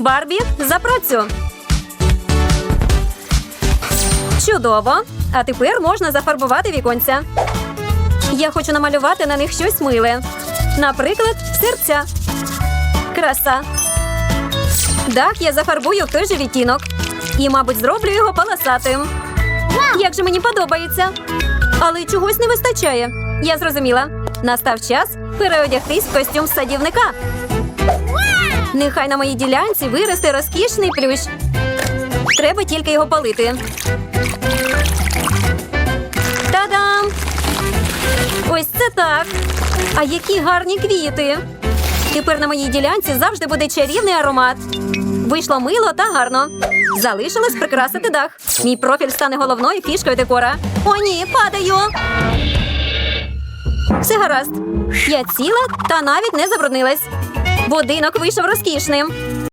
Барбі, за працю. Чудово. А тепер можна зафарбувати віконця. Я хочу намалювати на них щось миле. Наприклад, серця. Краса. Дах я зафарбую в той же відтінок. І, мабуть, зроблю його полосатим. Як же мені подобається. Але чогось не вистачає. Я зрозуміла. Настав час переодягтись в костюм садівника. Нехай на моїй ділянці виросте розкішний плющ. Треба тільки його полити. Та-дам! Ось це так. А які гарні квіти. Тепер на моїй ділянці завжди буде чарівний аромат. Вийшло мило та гарно. Залишилось прикрасити дах. Мій профіль стане головною фішкою декора. О, ні, падаю. Все гаразд. Я ціла та навіть не забруднилась. Будинок вийшов розкішним.